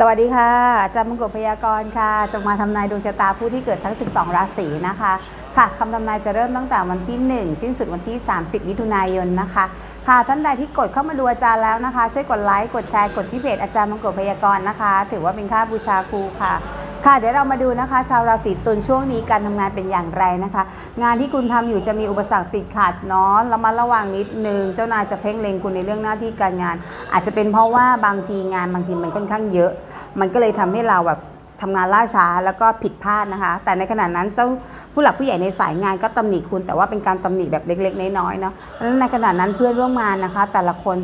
สวัสดีค่ะอาจารย์มงกุฎพยากรณ์ค่ะจะมาทำนายดวงชะตาผู้ที่เกิดทั้ง 12 ราศีนะคะ ค่ะคำทำนายจะเริ่มตั้งแต่วันที่ 1 สิ้นสุดวันที่ 30 มิถุนายนนะคะ ค่ะท่านใดที่กดเข้ามาดูอาจารย์แล้วนะคะ ช่วยกดไลค์กดแชร์กดที่เพจอาจารย์มงกุฎพยากรณ์นะคะ ถือว่าเป็นค่าบูชาครูค่ะ ค่ะเดี๋ยวเรามาดูนะคะชาวราศีตุลช่วงนี้การทำงานเป็นอย่างไรนะคะ งานที่คุณทำอยู่จะมีอุปสรรคติดขัดเนาะเรามาระวังนิดนึงเจ้านายจะเพ่งเล็งคุณในเรื่องหน้าที่การงาน อาจจะเป็นเพราะว่าบางทีงานบางทีมันค่อนข้างเยอะ มันก็เลยทำให้เราแบบทำงานล่าช้าแล้วก็ผิดพลาดนะคะ แต่ในขณะนั้นเจ้า ผู้หลักผู้ใหญ่ในสายงานก็ตำหนิคุณ แต่ว่าเป็นการตำหนิแบบเล็ก ๆ น้อยๆเนาะดังนั้นในขณะนั้นเพื่อนร่วมงานนะคะ แต่ละคน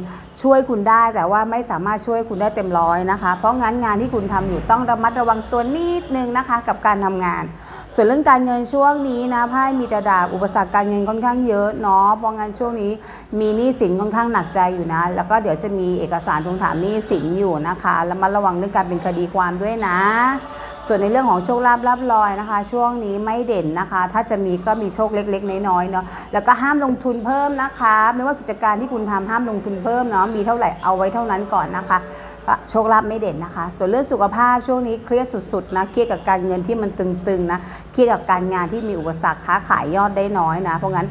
ช่วยคุณได้แต่ว่าไม่สามารถช่วยคุณได้เต็มร้อยนะคะ เพราะงั้นงานที่คุณทำอยู่ต้องระมัดระวังตัวนิดนึงนะคะ กับการทำงาน ส่วนเรื่องการเงินช่วงนี้นะไพ่มีแต่ดาบอุปสรรคการเงินค่อนข้างเยอะเนาะเพราะงั้นช่วงนี้มีหนี้สินค่อนข้างหนักใจอยู่นะ แล้วก็เดี๋ยวจะมีเอกสารทวงถามหนี้สินอยู่นะคะแล้วมาระวังเรื่องการเป็นคดีความด้วยนะ ส่วนในเรื่องของโชคลาภลาบลอยนะคะ ช่วงนี้ไม่เด่นนะคะ ถ้าจะมีก็มีโชคเล็ก ๆ น้อยๆเนาะแล้วก็ห้ามลงทุนเพิ่มนะคะ ไม่ว่ากิจการที่คุณทำห้ามลงทุนเพิ่มเนาะมีเท่าไหร่เอาไว้เท่านั้นก่อนนะคะโชคลาภไม่เด่นนะคะ ส่วนเรื่องสุขภาพช่วงนี้เครียดสุดๆนะเครียดกับการเงินที่มันตึงๆนะเครียดกับการงานที่มีอุปสรรคค้าขายยอดได้น้อยนะ เพราะงั้น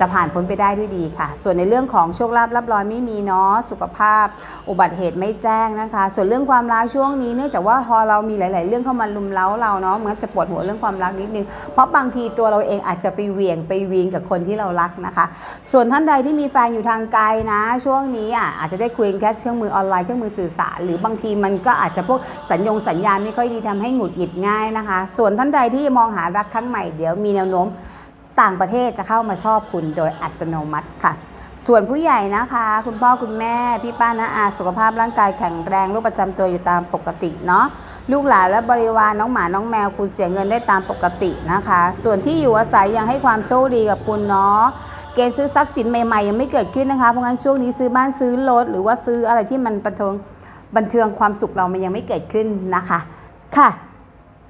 จะผ่านพ้นไปได้ด้วยดีค่ะ ส่วนในเรื่องของโชคลาภรับรอยไม่มีเนาะสุขภาพ อุบัติเหตุไม่แจ้งนะคะ ส่วนเรื่องความรักช่วงนี้เนื่องจากว่าพอเรามีหลาย ๆ เรื่องเข้ามาลุมเล้าเราเนาะมันจะปวดหัวเรื่องความรักนิดนึงเพราะบางทีตัวเราเองอาจจะไปเวียงไปวีนกับคนที่เรารักนะคะ ส่วนท่านใดที่มีแฟนอยู่ทางไกลนะ ช่วงนี้อะอาจจะได้คุยกันแค่เครื่องมือออนไลน์เครื่องมือสื่อสาร หรือบางทีมันก็อาจจะพวกสัญญงสัญญาณไม่ค่อยดีทำให้หงุดหงิดง่ายนะคะ ส่วนท่านใดที่มองหารักครั้งใหม่เดี๋ยวมีแนวโน้ม ต่างประเทศจะเข้ามาชอบคุณโดยอัตโนมัติค่ะ ส่วนผู้ใหญ่นะคะ คุณพ่อคุณแม่ พี่ป้าน้าอาสุขภาพร่างกายแข็งแรงโรคประจำตัวอยู่ตามปกติเนาะลูกหลานและบริวารน้องหมาน้องแมวคุณเสียเงินได้ตามปกตินะคะ ส่วนที่อยู่อาศัยยังให้ความโชคดีกับคุณเนาะเกณฑ์ซื้อทรัพย์สินใหม่ๆ ยังไม่เกิดขึ้นนะคะเพราะงั้นช่วงนี้ซื้อบ้านซื้อรถหรือว่าซื้ออะไรที่มันบันเทิงบันเทิงความสุขเรามันยังไม่เกิดขึ้นนะคะ ค่ะ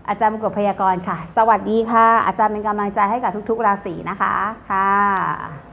อาจารย์มงกุฎพยากรณ์ค่ะ สวัสดีค่ะ อาจารย์เป็นกำลังใจให้กับทุกๆ ราศีนะคะค่ะ